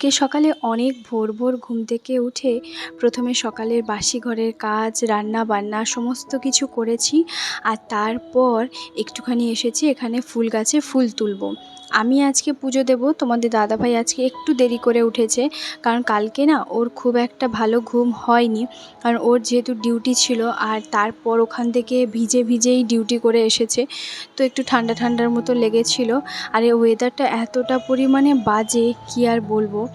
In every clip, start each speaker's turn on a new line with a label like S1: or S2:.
S1: আজকে সকালে অনেক ভোর ভোর ঘুম থেকে উঠে প্রথমে সকালের বাসি ঘরের কাজ, রান্না বান্না সমস্ত কিছু করেছি আর তারপর একটুখানি এসেছি এখানে ফুল গাছে ফুল তুলবো। আমি আজকে পুজো দেব। তোমাদের দাদাভাই আজকে একটু দেরি করে উঠেছে। কারণ কালকে না ওর খুব একটা ভালো ঘুম হয়নি। কারণ ওর যেহেতু ডিউটি ছিল আর তারপর ওখান থেকে ভিজে ভিজেই ডিউটি করে এসেছে। তো একটু ঠান্ডা ঠান্ডার মতো লেগেছিল। আর এই ওয়েদারটা এতটা পরিমাণে বাজে, কি আর বলব?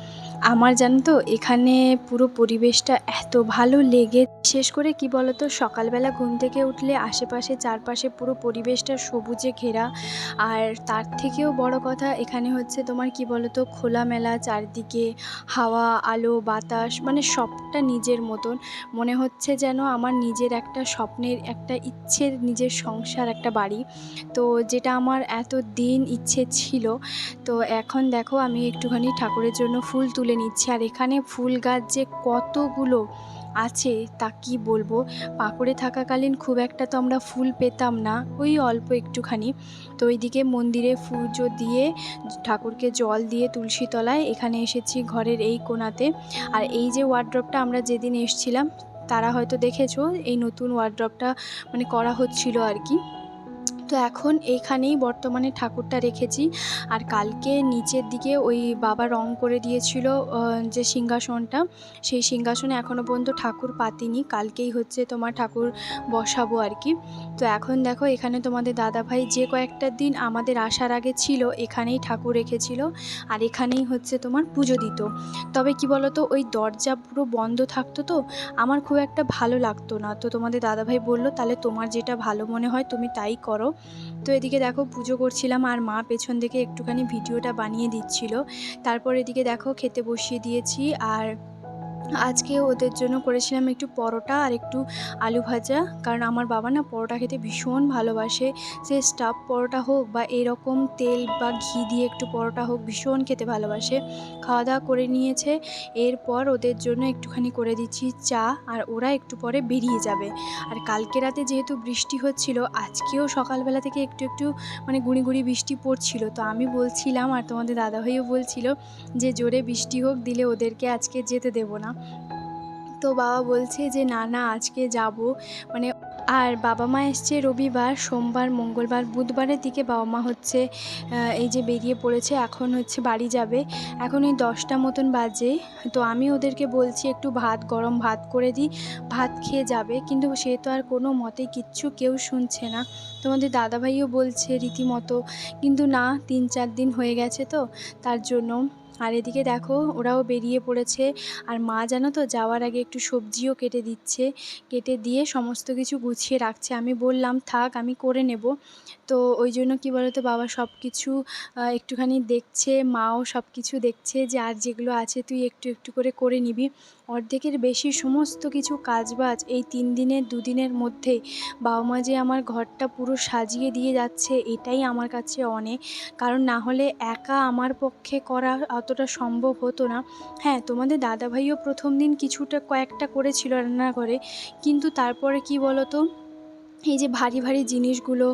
S1: আমার জানো তো এখানে পুরো পরিবেশটা এত ভালো লেগে শেষ করে কি বলতো, সকালবেলা ঘুম থেকে উঠলে আশেপাশে চারপাশে পুরো পরিবেশটা সবুজে ঘেরা। আর তার থেকেও বড় কথা, এখানে হচ্ছে তোমার কি বলতো, খোলামেলা চারদিকে হাওয়া, আলো, বাতাস মানে সবটা নিজের মতন। মনে হচ্ছে যেন আমার নিজের একটা স্বপ্নের, একটা ইচ্ছের নিজের সংসার, একটা বাড়ি। তো যেটা আমার এত দিন ইচ্ছে ছিল, তো এখন দেখো আমি একটুখানি ঠাকুরের জন্য ফুল তুলে নিচ্ছি। আর এখানে ফুল গাছ যে কতগুলো আছে তা কি বলব? পাকড়ে থাকাকালীন খুব একটা তো আমরা ফুল পেতাম না, ওই অল্প একটুখানি। তো ওইদিকে মন্দিরে পুজো দিয়ে, ঠাকুরকে জল দিয়ে তুলসী তলায় এখানে এসেছি ঘরের এই কোণাতে। আর এই যে ওয়ার্ড্রপটা আমরা যেদিন এসছিলাম, তারা হয়তো দেখেছ, এই নতুন ওয়ার্ড্রপটা মানে করা হচ্ছিল আর কি। তো এখন এইখানেই বর্তমানে ঠাকুরটা রেখেছি। আর কালকে নিচের দিকে ওই বাবা রং করে দিয়েছিল যে সিংহাসনটা, সেই সিংহাসনে এখনও পর্যন্ত ঠাকুর পাতিনি। কালকেই হচ্ছে তোমার ঠাকুর বসাবো আর কি। তো এখন দেখো, এখানে তোমাদের দাদাভাই যে কয়েকটা দিন আমাদের আসার আগে ছিল, এখানেই ঠাকুর রেখেছিল আর এখানেই হচ্ছে তোমার পুজো দিত। তবে কি বলতো, ওই দরজা পুরো বন্ধ থাকতো তো, আমার খুব একটা ভালো লাগতো না। তো তোমাদের দাদাভাই বলল, তাহলে তোমার যেটা ভালো মনে হয় তুমি তাই করো। তো এদিকে দেখো, পুজো করছিলাম আর মা পেছন থেকে একটুখানি ভিডিওটা বানিয়ে দিচ্ছিল। তারপর এদিকে দেখো, খেতে বসিয়ে দিয়েছি আর আজকে ওদের জন্য করেছিলাম একটু পরোটা আর একটু আলু ভাজা। কারণ আমার বাবা না পরোটা খেতে ভীষণ ভালোবাসে। সে স্টাফ পরোটা হোক বা এরকম তেল বা ঘি দিয়ে একটু পরোটা হোক ভীষণ খেতে ভালোবাসে। খাওয়া দাওয়া করে নিয়েছে। এরপর ওদের জন্য একটুখানি করে দিচ্ছি চা আর ওরা একটু পরে বেরিয়ে যাবে। আর কালকে রাতে যেহেতু বৃষ্টি হচ্ছিল, আজকেও সকালবেলা থেকে একটু একটু মানে গুঁড়ি গুঁড়ি বৃষ্টি পড়ছিল। তো আমি বলছিলাম আর তোমাদের দাদাভাইও বলছিল যে, জোরে বৃষ্টি হোক, দিলে ওদেরকে আজকে যেতে দেবো না। তো বাবা বলছে যে, না না, আজকে যাব। মানে আর বাবা মা এসছে রবিবার, সোমবার, মঙ্গলবার, বুধবারের দিকে বাবা মা হচ্ছে এই যে বেরিয়ে পড়েছে, এখন হচ্ছে বাড়ি যাবে। এখন এই দশটা মতন বাজে। তো আমি ওদেরকে বলছি, একটু ভাত, গরম ভাত করে দিই, ভাত খেয়ে যাবে। কিন্তু সে তো আর কোনো মতেই কিচ্ছু কেউ শুনছে না। তোমাদের দাদাভাইও বলছে রীতিমতো, কিন্তু না, তিন, চার দিন হয়ে গেছে তো, তার জন্য আর এদিকে দেখো, ওরাও বেরিয়ে পড়েছে। আর মা জানো তো, যাওয়ার আগে একটু সবজিও কেটে দিচ্ছে। কেটে দিয়ে সমস্ত কিছু গুছিয়ে রাখছে। আমি বললাম, থাক, আমি করে নেব। তো ওই জন্য কী বলতো, বাবা সব কিছু একটুখানি দেখছে, মাও সব কিছু দেখছে যে, আর যেগুলো আছে, তুই একটু একটু করে করে নিবি। অর্ধেকের বেশি সমস্ত কিছু কাজবাজ এই তিন দিনের দুদিনের মধ্যে বাবা মা যে আমার ঘরটা পুরো সাজিয়ে দিয়ে যাচ্ছে, এটাই আমার কাছে অনেক। কারণ না হলে একা আমার পক্ষে করা অতটা সম্ভব হতো না। হ্যাঁ তোমাদের দাদাভাইও প্রথম দিন কিছুটা কয়েকটা করেছিল রান্নাঘরে, কিন্তু তারপরে কি বলো তো এই যে ভারী ভারী জিনিসগুলো,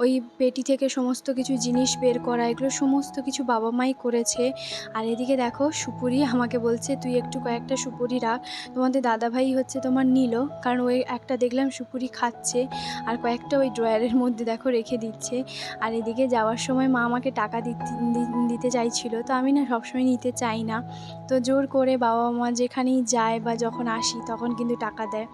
S1: ওই পেটি থেকে সমস্ত কিছু জিনিস বের করা, এগুলো সমস্ত কিছু বাবা মাই করেছে। আর এদিকে দেখো, সুপুরি আমাকে বলছে, তুই একটু কয়েকটা সুপুরি রাখ। তোমাদের দাদাভাই হচ্ছে তোমার নিল, কারণ ওই একটা দেখলাম সুপুরি খাচ্ছে, আর কয়েকটা ওই ড্রয়ারের মধ্যে দেখো রেখে দিচ্ছে। আর এদিকে যাওয়ার সময় মা আমাকে টাকা দিতে দিতে চাইছিল, তো আমি না সবসময় নিতে চাই না। তো জোর করে বাবা মা যেখানেই যায় বা যখন আসি, তখন কিন্তু টাকা দেয়।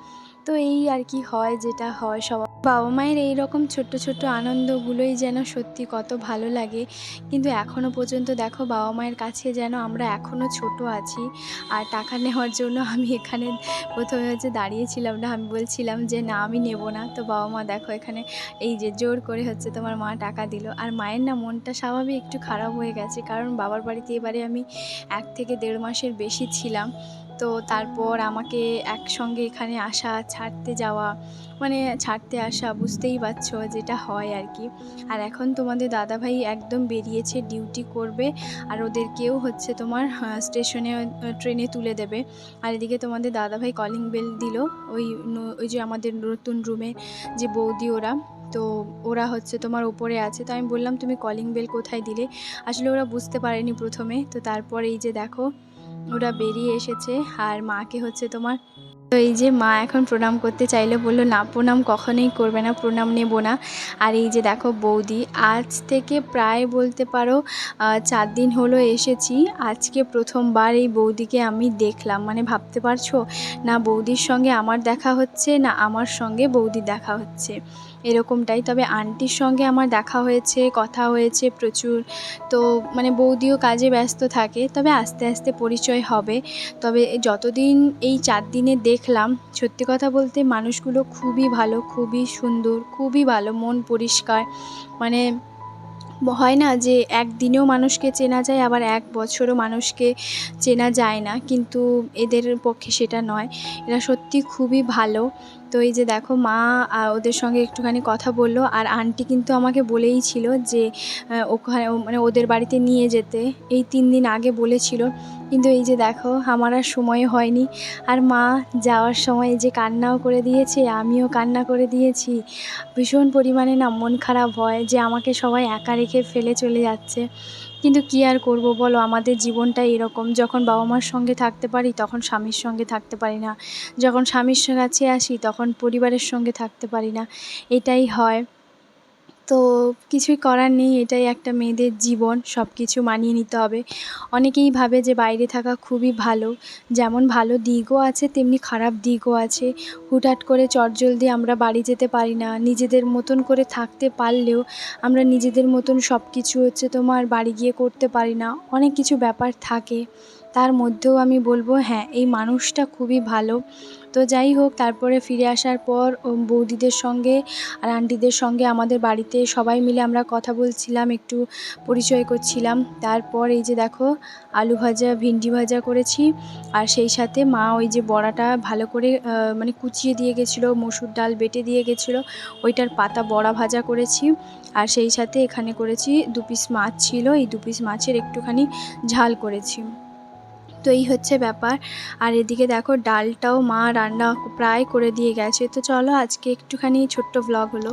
S1: তো এই আর কি হয়, যেটা হয়। সবার বাবা মায়ের এই রকম ছোট্ট ছোট্ট আনন্দগুলোই যেন সত্যি কত ভালো লাগে। কিন্তু এখনও পর্যন্ত দেখো, বাবা মায়ের কাছে যেন আমরা এখনও ছোট আছি। আর টাকা নেওয়ার জন্য আমি এখানে প্রথমে হচ্ছে দাঁড়িয়েছিলাম না, আমি বলছিলাম যে, না, আমি নেব না। তো বাবা মা দেখো এখানে এই যে জোর করে হচ্ছে তোমার মা টাকা দিল। আর মায়ের না মনটা স্বাভাবিক একটু খারাপ হয়ে গেছে। কারণ বাবার বাড়িতে এবারে আমি এক থেকে দেড় মাসের বেশি ছিলাম। তো তারপর আমাকে একসঙ্গে এখানে আসা, ছাড়তে যাওয়া মানে ছাড়তে আসা বুঝতেই পারছ যেটা হয় আর কি। আর এখন তোমাদের দাদাভাই একদম বেরিয়েছে ডিউটি করবে আর ওদেরকেও হচ্ছে তোমার স্টেশনে ট্রেনে তুলে দেবে। আর এদিকে তোমাদের দাদাভাই কলিং বেল দিল, ওই ওই যে আমাদের নতুন রুমে যে বৌদি ওরা, তো ওরা হচ্ছে তোমার ওপরে আছে। তো আমি বললাম, তুমি কলিং বেল কোথায় দিলে? আসলে ওরা বুঝতে পারেনি প্রথমে। তো তারপর এই যে দেখো ওরা বেরিয়ে এসেছে আর মাকে হচ্ছে তোমার, তো এই যে মা এখন প্রণাম করতে চাইলে বলল, না, প্রণাম কখনোই করবে না, প্রণাম নেব না। আর এই যে দেখো বৌদি, আজ থেকে প্রায় বলতে পারো চার দিন হলো এসেছি। আজকে প্রথমবার এই বৌদিকে আমি দেখলাম। মানে ভাবতে পারছ? না, বৌদির সঙ্গে আমার দেখা হচ্ছে, না আমার সঙ্গে বৌদির দেখা হচ্ছে। এরকমটাই। তবে আন্টির সঙ্গে আমার দেখা হয়েছে, কথা হয়েছে প্রচুর। তো মানে বৌদিও কাজে ব্যস্ত থাকে, তবে আস্তে আস্তে পরিচয় হবে। তবে যতদিন এই চার দিনে দেখলাম, সত্যি কথা বলতে মানুষগুলো খুবই ভালো, খুবই সুন্দর, খুবই ভালো, মন পরিষ্কার। মানে হয় না যে একদিনেও মানুষকে চেনা যায়, আবার এক বছরও মানুষকে চেনা যায় না। কিন্তু এদের পক্ষে সেটা নয়। এরা সত্যি খুবই ভালো। তো এই যে দেখো মা ওদের সঙ্গে একটুখানি কথা বলল আর আন্টি কিন্তু আমাকে বলেই ছিল যে ওখানে মানে ওদের বাড়িতে নিয়ে যেতে। এই তিন দিন আগে বলেছিল। কিন্তু এই যে দেখো, আমার আর সময় হয়নি। আর মা যাওয়ার সময় যে কান্নাও করে দিয়েছে, আমিও কান্না করে দিয়েছি। ভীষণ পরিমাণে না মন খারাপ হয় যে আমাকে সবাই একা রেখে ফেলে চলে যাচ্ছে। কিন্তু কি আর করব বলো? আমাদের জীবনটা এরকম। যখন বাবা মার সঙ্গে থাকতে পারি, তখন স্বামীর সঙ্গে থাকতে পারি না। যখন স্বামীর কাছে আসি, তখন পরিবারের সঙ্গে থাকতে পারি না। এটাই হয়। তো কিছুই করার নেই, এটাই একটা মেয়েদের জীবন সব কিছু মানিয়ে নিতে হবে। অনেকেই ভাবে যে বাইরে থাকা খুবই ভালো, যেমন ভালো দিকও আছে, তেমনি খারাপ দিকও আছে। হুটহাট করে চটজলদি আমরা বাড়ি যেতে পারি না, নিজেদের মতন করে থাকতে পারলেও আমরা নিজেদের মতন সব কিছু হচ্ছে তোমার বাড়ি গিয়ে করতে পারি না। অনেক কিছু ব্যাপার থাকে। তার মধ্যেও আমি বলব হ্যাঁ এই মানুষটা খুবই ভালো। তো যাই হোক, তারপরে ফিরে আসার পর বৌদিদের সঙ্গে আর আন্টিদের সঙ্গে আমাদের বাড়িতে সবাই মিলে আমরা কথা বলছিলাম, একটু পরিচয় করছিলাম। তারপর এই যে দেখো, আলু ভাজা, ভিন্ডি ভাজা করেছি। আর সেই সাথে মা ওই যে বড়াটা ভালো করে মানে কুচিয়ে দিয়ে গেছিল, মসুর ডাল বেটে দিয়ে গেছিল, ওইটার পাতা বড়া ভাজা করেছি। আর সেই সাথে এখানে করেছি দু পিস মাছ ছিল, এই দু পিস মাছের একটুখানি ঝাল করেছি। তো এই হচ্ছে ব্যাপার। আর এদিকে দেখো ডালটাও মা রান্না প্রায় করে দিয়ে গেছে। তো চলো আজকে একটুখানি ছোট্ট ব্লগ হলো।